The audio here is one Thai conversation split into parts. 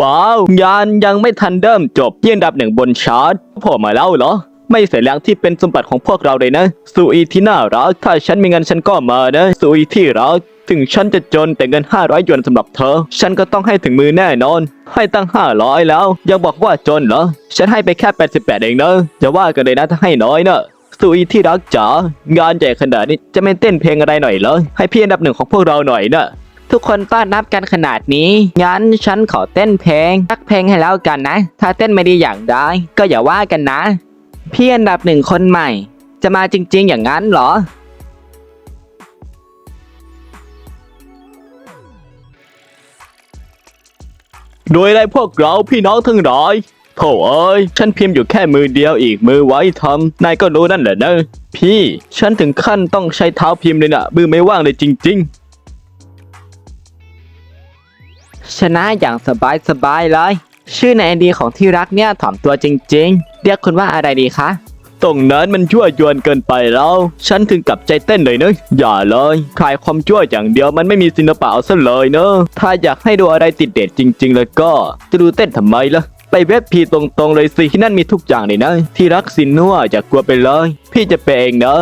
ว้าว งานยังไม่ทันเริ่มจบยี่อันดับหนึ่งบนชาร์ตโผล่มาแล้วเหรอ ไม่เสียแรงที่เป็นสมบัติของพวกเราเลยนะซูอีที่น่ารักถ้าฉันมีเงินฉันก็มานะซูอีที่รักถึงฉันจะจนแต่เงิน 500หยวนสำหรับเธอ ฉันก็ต้องให้ถึงมือแน่นอน ให้ตั้ง 500 แล้ว ยังบอกว่าจนเหรอ ฉันให้ไปแค่ 88 เองนะจะว่ากันเลยนะถ้าให้น้อยเนะซูอีที่รักจ๋างานใหญ่ขนาดนี้จะไม่เต้นเพลงอะไรหน่อยเหรอให้พี่อันดับหนึ่งของพวกเราหน่อยนะ ทุกคนต้อนรับกันขนาดนี้ งั้นฉันขอเต้นเพลงสักเพลงให้แล้วกันนะ ถ้าเต้นไม่ดีอย่างใดก็อย่าว่ากันนะ พี่อันดับหนึ่งคนใหม่ จะมาจริง ๆ อย่างนั้นเหรอ โดยได้พวกเราพี่น้องทั้งหลายโถเอ้ย ฉันพิมพ์อยู่แค่มือเดียวอีกมือไว้ทำนายก็รู้นั่นแหละเนะพี่ ฉันถึงขั้นต้องใช้เท้าพิมพ์เลยนะมือไม่ว่างเลยจริง ๆ ชนะอย่างสบายสบายๆเลย ชื่อในไอดีของที่รักเนี่ยถ่อมตัวจริง ๆ เรียกคุณว่าอะไรดีคะ ตรงนั้นมันชั่วยวนเกินไปแล้ว ฉันถึงกับใจเต้นเลยเนอะอย่าเลยคลายความชั่วอย่างเดียวมันไม่มีศิลปะเอาซะเลยเนอะถ้าอยากให้ดูอะไรติดเด็ดจริง ๆ แล้วก็จะดูเต้นทำไมล่ะไปเว็บพีตรงๆเลยสิที่นั่นมีทุกอย่างเลยนะ ที่รักสินนัวอย่ากลัวไปเลย พี่จะไปเองเนอะ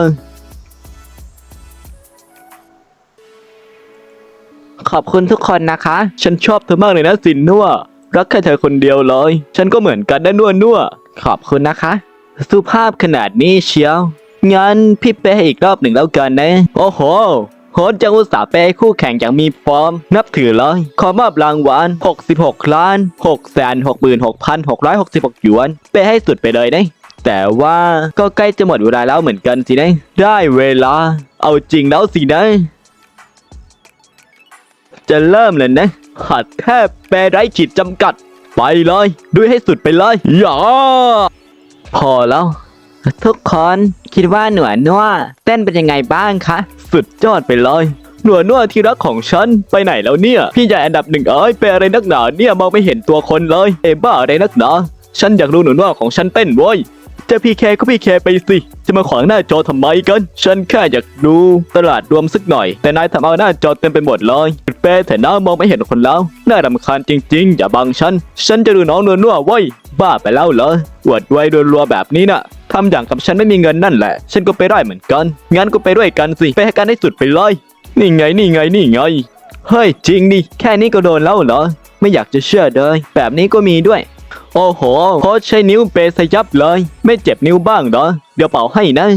ขอบคุณทุกคนนะคะ ฉันชอบเธอมากเลยนะสินนัวรักแค่เธอคนเดียวเลย ฉันก็เหมือนกันนะนัวนัวขอบคุณนะคะ สุภาพขนาดนี้เชียว งั้นพี่เป้ให้อีกรอบหนึ่งแล้วกันนะ โอ้โหโหดจังอุตส่าห์เป้คู่แข่งอย่างมีฟอร์ม นับถือเลยขอมอบรางวัล 66 ล้าน6แสน66,666หยวน เป้ให้สุดไปเลยนะแต่ว่าก็ใกล้จะหมดเวลาแล้วเหมือนกันสินะ ได้เวลา เอาจริงแล้วสินะ จะเริ่มเลยนะ หัดแทบแปรไร้ขีดจำกัด ไปเลย ด้วยให้สุดไปเลยอย่าพอแล้ว ทุกคนคิดว่าหนวดนัวเต้นเป็นยังไงบ้างคะ สุดยอดไปเลยหนวดนวดที่รักของฉันไปไหนแล้วเนี่ย พี่ใหญ่อันดับหนึ่งเอ้ยเป็นอะไรนักหนาเนี่ยมองไม่เห็นตัวคนเลย เอบ้าอะไรนักหนาฉันอยากรู้หนูนวดของฉันเต้นเว้ย จะพีเคก็พีเคไปสิ จะมาขวางหน้าจอทำไมกัน ฉันแค่อยากดูตลาดรวมสักหน่อย แต่นายทำเอาหน้าจอเต็มไปหมดเลยเป้แต่หน้ามองไม่เห็นคนแล้ว น่ารำคาญจริงๆ อย่าบังฉัน ฉันจะดูน้องนวลนวดเว้ยบ้าไปแล้วเหรออวดไว้รัวแบบนี้น่ะทำอย่างกับฉันไม่มีเงินนั่นแหละ ฉันก็ไปได้เหมือนกัน งั้นก็ไปด้วยกันสิ ไปให้กันให้สุดไปเลย นี่ไง นี่ไง นี่ไง เฮ้ย จริงดิ แค่นี้ก็โดนแล้วเหรอ ไม่อยากจะเชื่อเลย แบบนี้ก็มีด้วย โอ้โหโค้ชใช้นิ้วเปย์สยับเลย ไม่เจ็บนิ้วบ้างเหรอ เดี๋ยวเป่าให้นะ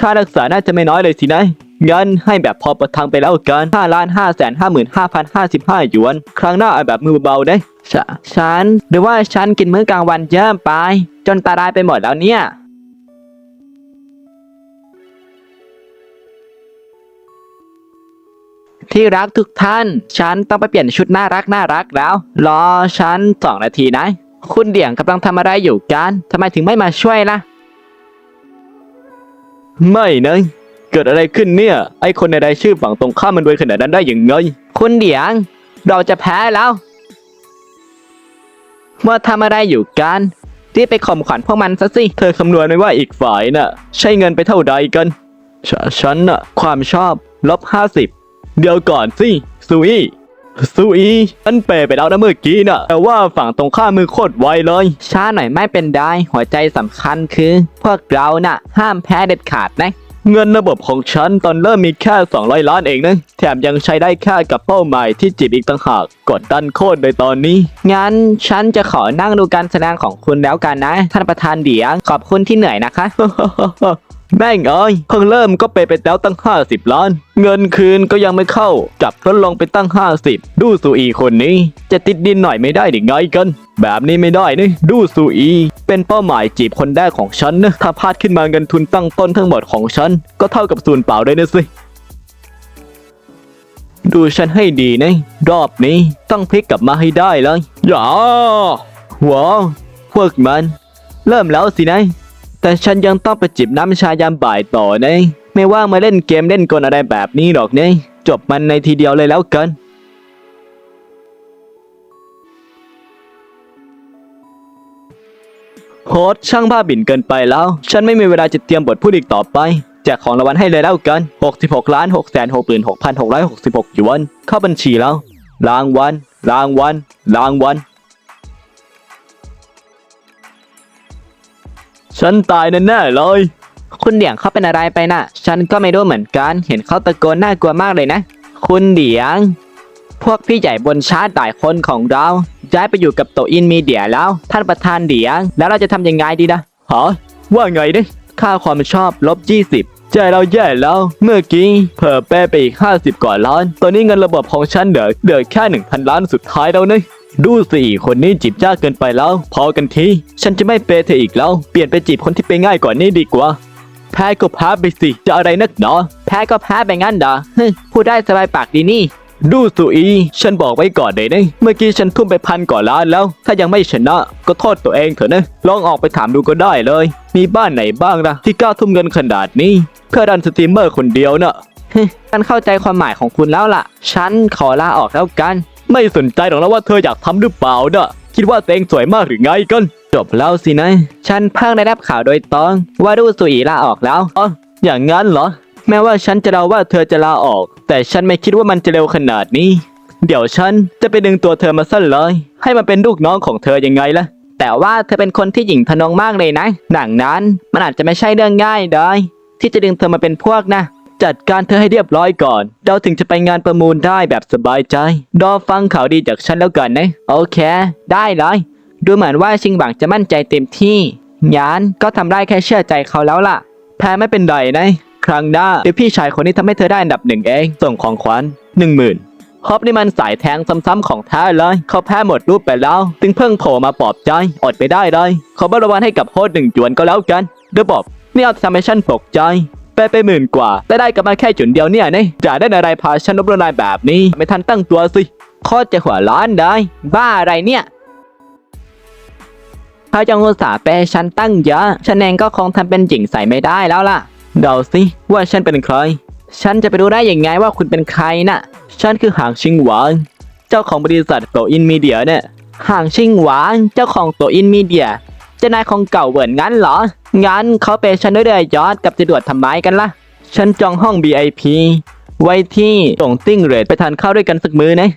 ค่ารักษาน่าจะไม่น้อยเลยสินะงั้นให้แบบพอประทังไปแล้วกัน5ล้าน5แสน5 5 5 5 5หยวน ครั้งหน้าเอาแบบมือเบาๆนะฉฉัน หรือว่าฉันกินมื้อกลางวันเยอะไป จนตาลายไปหมดแล้วเนี่ยที่รักทุกท่าน ฉันต้องไปเปลี่ยนชุดน่ารักน่ารักแล้ว รอฉันสองนาทีนะ คุณเดี่ยงกำลังทำอะไรอยู่กัน ทำไมถึงไม่มาช่วยล่ะ ไม่นะเกิดอะไรขึ้นเนี่ย ไอคนในรายชื่อฝั่งตรงข้ามมันรวยขนาดนั้นได้ยังไง คุณเดี่ยง เราจะแพ้แล้วว่าทำอะไรอยู่กันรีบไปข่มขวัญพวกมันซะสิ เธอคำนวณไว้ว่าอีกฝ่ายน่ะ ใช้เงินไปเท่าใดกันฉะฉันน่ะ ความชอบ ลบห้าสิบ เดี๋ยวก่อนสิซุย ซุยฉันเปย์ไปแล้วนะเมื่อกี้น่ะ แต่ว่าฝั่งตรงข้ามมือโคตรไวเลย ช้าหน่อยไม่เป็นได้ หัวใจสำคัญคือ พวกเราน่ะ ห้ามแพ้เด็ดขาดนะเงินระบบของฉันตอนเริ่มมีแค่ 200 ล้านเองนะแถมยังใช้ได้แค่กับเป้าหมายที่จีบอีกต่างหากกดดันโคตรเลยตอนนี้ งั้นฉันจะขอนั่งดูการแสดงของคุณแล้วกันนะ ท่านประธานเดียงขอบคุณที่เหนื่อยนะคะ แม่งเอ้ยเพิ่งเริ่มก็ไปไปแล้วตั้ง 50 ล้าน เงินคืนก็ยังไม่เข้า จับลดลองไปตั้ง 50 ดูสูอีคนนี้ จะติดดินหน่อยไม่ได้หรือไงกัน แบบนี้ไม่ได้นี่ดูสูอี เป็นเป้าหมายจีบคนแรกของฉันนะถ้าพลาดขึ้นมาเงินทุนตั้งต้นทั้งหมดของฉัน ก็เท่ากับศูนย์เปล่าเลยนะสิดูฉันให้ดีนะรอบนี้ต้องพลิกกลับมาให้ได้เลยอย่าว้าวพวกมัน เริ่มแล้วสินะ แต่ฉันยังต้องไปจิบน้ำชายามบ่ายต่อนะไม่ว่ามาเล่นเกมเล่นกลอะไรแบบนี้หรอกนะจบมันในทีเดียวเลยแล้วกันโฮสช่างบ้าบิ่นเกินไปแล้ว ฉันไม่มีเวลาจะเตรียมบทพูดอีกต่อไปแจกของรางวัลให้เลยแล้วกัน 66ล้าน6แสน6หมื่น6,666หยวน เข้าบัญชีแล้ว รางวัล รางวัล รางวัล ฉันตายแน่ๆเลย คุณเดี่ยงเขาเป็นอะไรไปน่ะ ฉันก็ไม่รู้เหมือนกัน เห็นเขาตะโกนน่ากลัวมากเลยนะ คุณเดี่ยง พวกพี่ใหญ่บนชาร์ตหลายคนของเราย้ายไปอยู่กับโตอินมีเดียแล้ว ท่านประธานเดี่ยง แล้วเราจะทำยังไงดีนะฮะว่าไงเนี่ยค่าความชอบลบ 20ใจเราแย่แล้ว เมื่อกี้เผลอแปรไปอีก 50กว่าล้าน ตอนนี้เงินระบบของฉันเหลือเหลือแค่ 1,000 ล้านสุดท้ายแล้วเนี่ย ดูสิคนนี้จีบยากเกินไปแล้ว พอกันที ฉันจะไม่เปย์เธออีกแล้ว เปลี่ยนไปจีบคนที่เปง่ายกว่านี้ดีกว่า แพ้ก็แพ้ไปสิ จะอะไรนักหนาแพ้ก็แพ้ไปงั้นเด้อฮึพูดได้สบายปากดีนี่ ดูสุอี ฉันบอกไว้ก่อนเลยนะ เมื่อกี้ฉันทุ่มไปพันกว่าล้านแล้ว ถ้ายังไม่ชนะ ก็โทษตัวเองเถอะนะ ลองออกไปถามดูก็ได้เลย มีบ้านไหนบ้างนะที่กล้าทุ่มเงินขนาดนี้ เพื่อดันสตรีมเมอร์คนเดียวน่ะฉันเข้าใจความหมายของคุณแล้วล่ะ ฉันขอลาออกแล้วกัน ไม่สนใจหรอกนะว่าเธออยากทำหรือเปล่านะคิดว่าตัวเองสวยมากหรือไงกันจบแล้วสินะ ฉันเพิ่งได้รับข่าวโดยตรงว่าดูสุอีลาออกแล้วอ๋ออย่างงั้นเหรอ แม้ว่าฉันจะเดาว่าเธอจะลาออก แต่ฉันไม่คิดว่ามันจะเร็วขนาดนี้ เดี๋ยวฉันจะไปดึงตัวเธอมาสั้นเลย ให้มันเป็นลูกน้องของเธอยังไงล่ะ แต่ว่าเธอเป็นคนที่หญิงทะนงมากเลยนะดังนั้นมันอาจจะไม่ใช่เรื่องง่ายเลยที่จะดึงเธอมาเป็นพวกนะ จัดการเธอให้เรียบร้อยก่อน เราถึงจะไปงานประมูลได้แบบสบายใจ รอฟังข่าวดีจากฉันแล้วกันนะ โอเค ได้เลย ดูเหมือนว่าชิงหวังจะมั่นใจเต็มที่งั้นก็ทำได้แค่เชื่อใจเขาแล้วล่ะ แพ้ไม่เป็นไรนะ ครั้งหน้าเดี๋ยวพี่ชายคนนี้ทำให้เธอได้อันดับหนึ่งเอง ส่งของขวัญหนึ่งหมื่นฮอปนี่มันสายแทงซ้ำๆของแท้เลย เขาแพ้หมดรูปไปแล้ว ถึงเพิ่งโผล่มาปลอบใจ อดไปได้เลย ขอบรางวัลให้กับโฮสหนึ่งจวนก็แล้วกันเดยวบอกนี่เอาทำให้ฉันตกใจ ไปไปหมื่นกว่า แต่ได้กลับมาแค่จุนเดียวเนี่ยนี่จะได้อะไรพาฉันรบรนายแบบนี้ ไม่ทันตั้งตัวสิโคตรจะหัวร้อนได้ บ้าอะไรเนี่ยเขาจะอุตส่าห์ไปะฉันตั้งเยอะฉันเองก็คงทำเป็นหญิงใส่ไม่ได้แล้วล่ะ เดาสิว่าฉันเป็นใคร ฉันจะไปรู้ได้อยังไงว่าคุณเป็นใครน่ะ ฉันคือหางชิงหวาง เจ้าของบริษัทโตอินมีเดียเนี่ยหางชิงหวาง เจ้าของโตอินมีเดีย จ้านายของเก่าเหวินงั้นเหรอ งั้นเขาเปฉันด้วยเดือยอดกับจะดวดทำไมกันล่ะ ฉันจองห้อง VIP ไว้ที่ตงติ้งเรดไปทานข้าวด้วยกันสักมื้อนะ